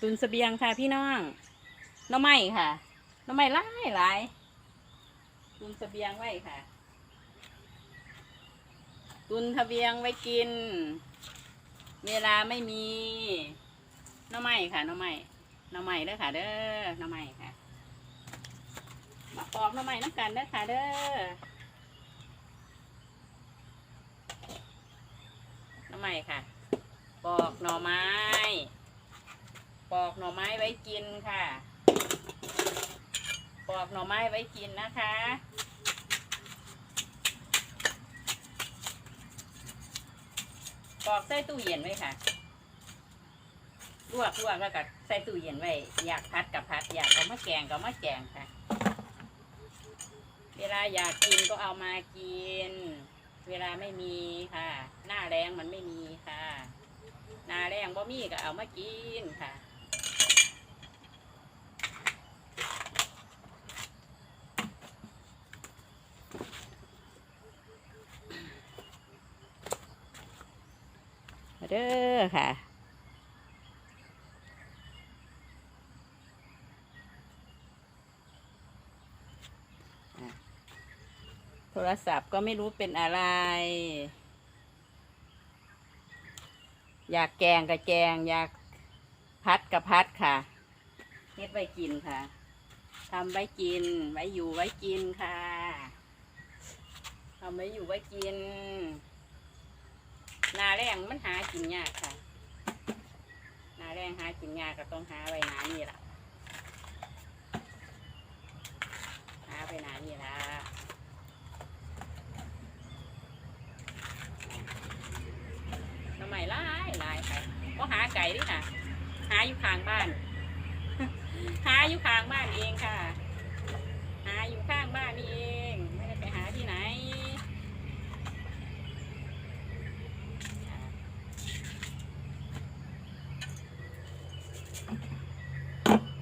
ตุนเสบียงค่ะพี่น้องน้ำไม้ค่ะน้ำไม้หลายหลายตุนเสบียงไว้ค่ะ ตุนเบียงไว้กิน เวลาไม่มีน้ำไม้ค่ะน้ำไม้น้ำไม้เด้อค่ะเด้อน้ำไม้ค่ะมาปอกน้ำไม้น้ำกันเด้อค่ะเด้อหน้ำไม้ค่ะ ปอกหน่อไม้ ปอกหน่อไม้ไว้กินค่ะ ปอกหน่อไม้ไว้กินนะคะ ปอกใส่ตู้เย็นไว้ค่ะ ลวกลวกแล้วก็ใส่ตู้เย็นไว้ อยากพัดกับพัด อยากเอามาแกงก็ามาแกงค่ะ เวลาอยากกินก็เอามากิน เวลาไม่มีค่ะ หน้าแรงมันไม่มีค่ะหนาแรงบ่มีก็เอามากินค่ะ เด้อค่ะโทรศัพท์ก็ไม่รู้เป็นอะไร อยากแกงกับแกง อยากพัดกับพัดค่ะเฮ็ดไว้กินค่ะทำไว้กิน ไว้อยู่ไว้กินค่ะทำไว้อยู่ไว้กิน นาแรงมันหากินยากค่ะ นาแรงหากินยากก็ต้องหาไว้หนานี่ล่ะ หาไปหนานี่ล่ะทำไมลายหลายค่ะก็หาไก่ด้วยค่ะ หาอยู่ข้างบ้าน หาอยู่ข้างบ้านเองค่ะ หาอยู่ข้างบ้านนี่เอง ไม่ได้ไปหาที่ไหน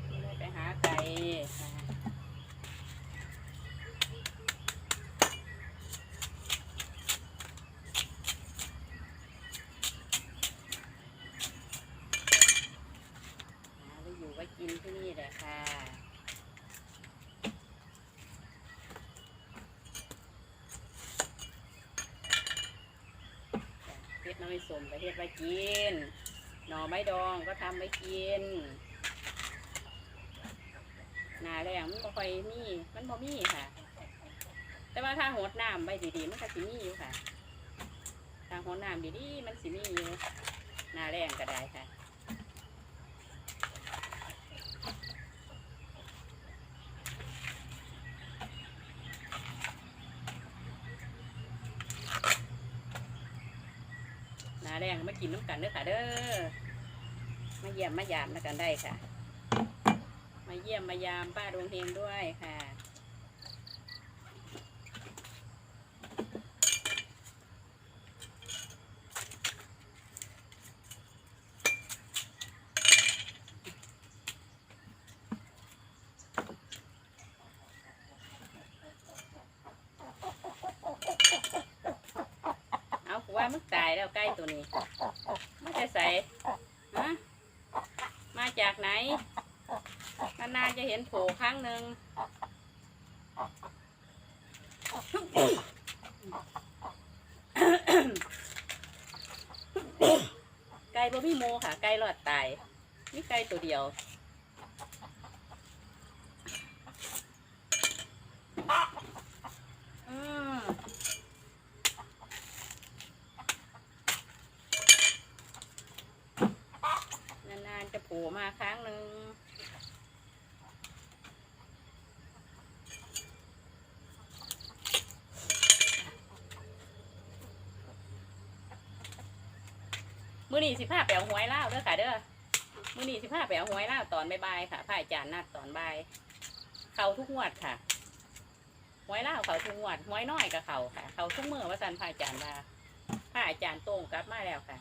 ไม่ได้ไปหาไก่ค่ะหาไว้อยู่ไว้กินที่นี่แห ละค่ะเฮ็ดน้ำไม่สมก็เฮ็ดไว้กิน หน่อไม้ดองก็ทำไว้กินหนาแรงมันบ่ค่อยมีมันบ่มีค่ะ แต่ว่าถ้าหดน้ำไว้ดีๆมันก็สิมีอยู่ค่ะถ้าหดน้ำดีๆมันสิมีอยู่หนาแรงก็ได้ค่ะ แรงมากินน้ำกันเด้อค่ะเด้อมาเยี่ยมมายามแล้วกันได้ค่ะ มาเยี่ยมมายามป้าดวงเฮงด้วยค่ะ เอากูว่ามึงตาย แล้วใกล้ตัวนี้มาจะใส่ฮะมาจากไหนนานๆจะเห็นโผล่ครั้งหนึ่งไก่บ่มีโมค่ะ ไก่รอดตายมีไก่ตัวเดียว อืม นานๆจะโผล่มาครั้งหนึ่งมื้อนี้สิพาไปเอาหวยเล่าเด้อค่ะเด้อมื้อนี้สิพาไปเอาหวยเล่าตอนบ่ายๆค่ะพระอาจารย์นัดตอนบ่าย เข่าทุกงวดค่ะหวยเล่าเข่าทุกงวดหวยน้อยกับเข่าค่ะ เข่าทุกเมื่อว่าสันพระอาจารย์ว่าพระอาจารย์โต้งกลับมาแล้วค่ะ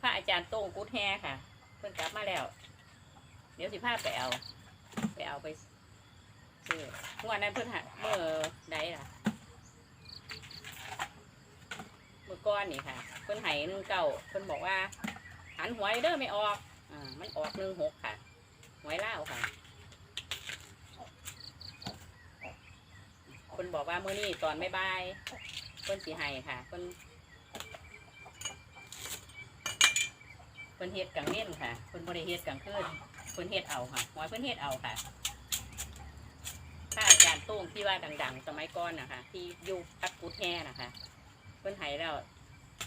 พระอาจารย์โต้งกุดแฮค่ะ เพิ่นกลับมาแล้ว เดี๋ยวสิพาไปเอา ไปเอาไปซื้อเมื่อวานนั้นเพิ่นหาเมื่อใดล่ะเมื่อก้อนนี่ค่ะ เพิ่นไห้หนึ่งเก้าเพิ่นบอกว่าหันหัวเด้อไม่ออกอ่ามันออกหนึ่งหกค่ะหวยเล่าวค่ะคนบอกว่าเมื้อนี้ตอนไม่บายๆคนสีไห้ค่ะคน คนเฮ็ดกลางเล่นค่ะคนบริเฮ็ดกลางคืนคนเฮ็ดเอาค่ะหวยเพิ่นเฮ็ดเอาค่ะถ้าอาจารย์ตุ้งที่ว่าดัง ๆ สมัยก่อนนะคะที่อยุคพัดกุดแห่นะคะเพิ่นไห้แล้ว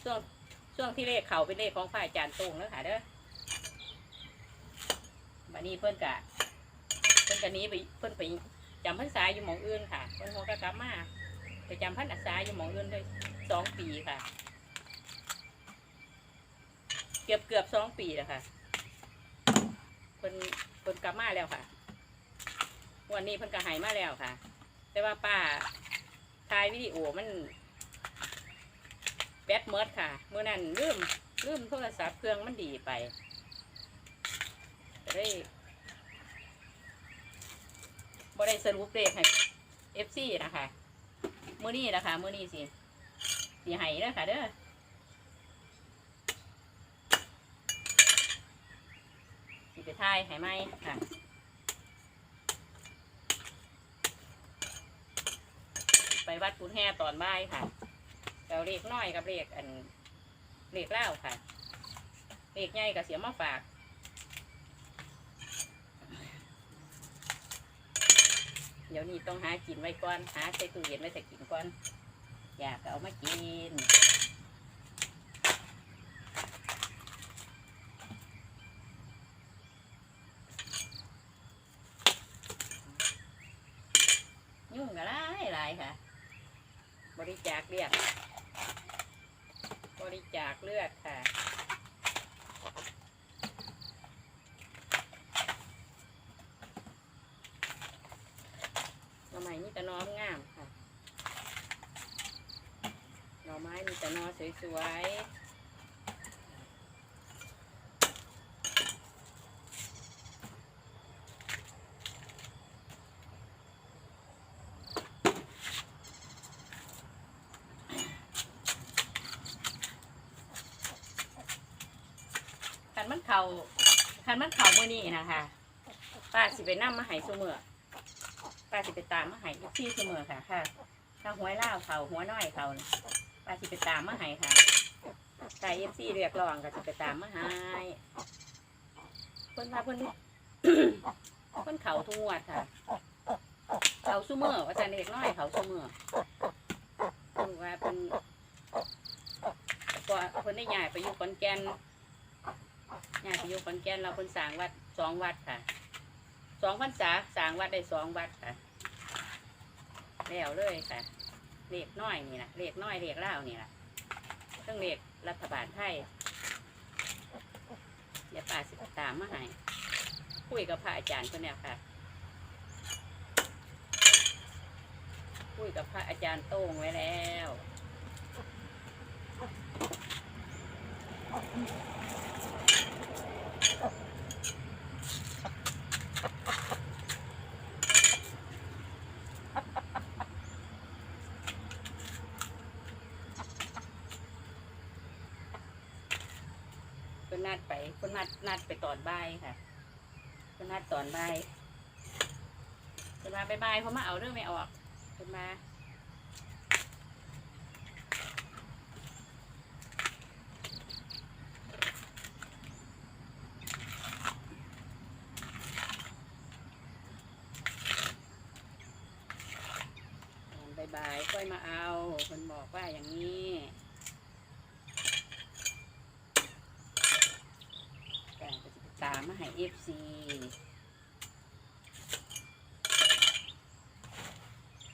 ช่วงช่วงที่เลขเขาเป็นเลขของฝ่ายอาจารย์ตุ้งแล้วค่ะเด้อบัดนี้เพื่นกะเพื่นกะนี้ไปเพื่นไปจำพรรษาอยู่หมองอื่นค่ะเพื่นเขาก็กลับมาไปจำพรรษาอยู่หมองอื่นได้สองปีค่ะ เกือบเกือบสองปีแล้วค่ะเพิ่นเพิ่นกลับมาแล้วค่ะวันนี้เพิ่นก็หายมาแล้วค่ะ แต่ว่าป้าถ่ายวิดีโอมันแบตเมิดค่ะเมื่อนั้นลืมลืมโทรศัพท์เครื่องมันดีไปก็ได้บ่ได้สรุปเลขให้เอฟซีนะคะ มื้อนี้นะคะ มื้อนี้สิสิให้เด้อค่ะเด้อ สิทายให้ไหมค่ะไปวัดกุนแห่ตอนบ่ายค่ะเอาเลขน้อยกับเลขอันเลขเล่าค่ะเลขใหญ่กับเสียมาฝากเดี๋ยวนี้ต้องหากินไว้ก่อน หาใส่ตู้เย็นไว้แต่กินก่อน อยากเอามากิน ยุ่งก็หลายหลาย ค่ะ บริจาคเลือด บริจาคเลือดค่ะ หน่อไม้มีแต่หน้อมงามค่ะ หน่อไม้มีแต่หนอสวยๆ คันมันเขาคันมันเข่ามื่อนี่นะคะป้าสิไปนั่มาหายซุมือป้าสิไปตามมาหายที่เสมอค่ะค่ะ ถ้าหวเล่าเขาหัวน้อยเขาน่ะป้าสิไปตามมาหายค่ะถ้าเอฟซีเรียกร้องก็จะไปตามมาหายเพิ่นมาเพิ่นเพิ่นเขาทุกงวดค่ะ เขาซุเมอว่าจะเด็กน้อยเขาซุเมอเพิ่นว่าเพิ่นก็เพิ่นได้ย้ายไปอยู่ขอนแก่น ย้ายไปอยู่ขอนแก่นเราเพิ่นสร้างวัดสองวัดค่ะสองพรรษาสร้างวัดได้สองวัดค่ะแล้วเลยค่ะเลขน้อยนี่นะเลขน้อยเลขเล่าวนี่แหละเครื่องเลขรัฐบาลไทยเดี๋ยวป้าสิตามมาให้คุยกับพระอาจารย์คนนี้ค่ะคุยกับพระอาจารย์โต้งไว้แล้ว เพิ่น นัดไปเพิ่นนัดนัดไปตอนบ่ายค่ะเพิ่นนัดตอนบ่ายเพิ่นมาบ่ายๆเพราะมาเอาเรื่องไม่ออกเพิ่นมาบ่ายๆค่อยมาเอาเพิ่นบอกว่าอย่างนี้ ก็จะติดตา มมาให้เอฟซี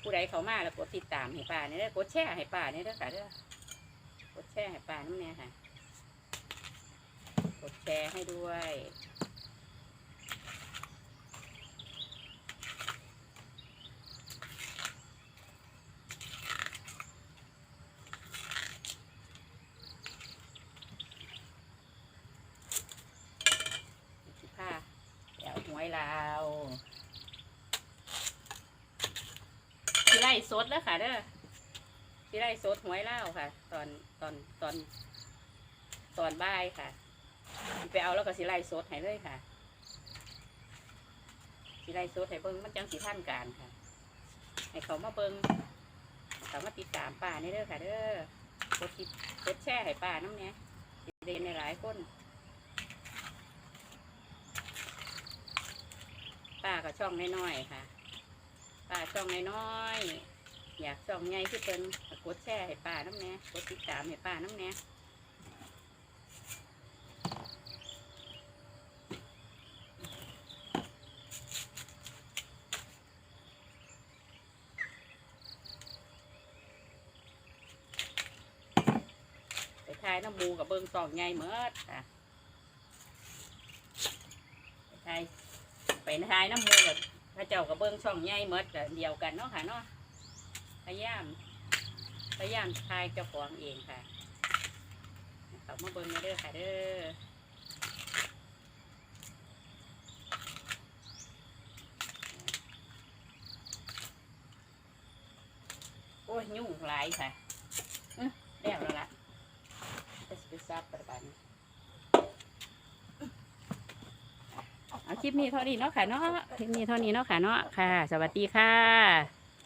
ผู้ใดเขามาแล้วกดติดตามให้ป่าเนี่ยเด้กดแชร์ให้ป่าเนี่ยด้อค่ะเด้อกดแชร์ให้ป่าน้ำเนี่ยค่ะ กดแชร์ให้ด้วย สิผ้าเดี๋ยวหวยลาวสิไล่ส ดแล้วค่ะเด้อสิไล่สดหวยเลาค่ะ ตอนตอนตอน ตอนบ่ายค่ะสิไปเอาแล้วก็สิไล่สดให้เลยค่ะสิไล่สดให้เบิ่งมันจังสิท่านการค่ะ ให้เขามาเบิ่งเขามาติดตามป้านี่เด้อค่ะ เด้อกดติดกดแชร์ให้ป้าน้ำเนี้ยสิเด่นในหลายคนป้าก็ช่องน้อยๆค่ะป้าช่องน้อยๆ อยากช่องใหญ่ที่เป็นกดแชร์ให้ป้าน้ำเนี้ยกดติดตามให้ป้าน้ำเนี้ยไปทายน้ำมูกับเบิ้งซองใหญ่เมดค่ะไปทายไปทายน้ำมูกับพระเจ้ากับเบิ้งช่องใหญ่เมดเดียวกันเนาะค่ะเนาะ พยายามพยายามทายเจ้าของเองค่ะเขามาเบิ้งมาเด้อค่ะเด้อโอ้ยยุ่งหลายค่ะอื้อแล้วแล้วล่ะจะสิไปซับประบาดนเอาคลิปนี้เท่านี้เนาะค่ะเนาะคลิปนี้เท่านี้เนาะค่ะเนาะค่ะ สวัสดีค่ะ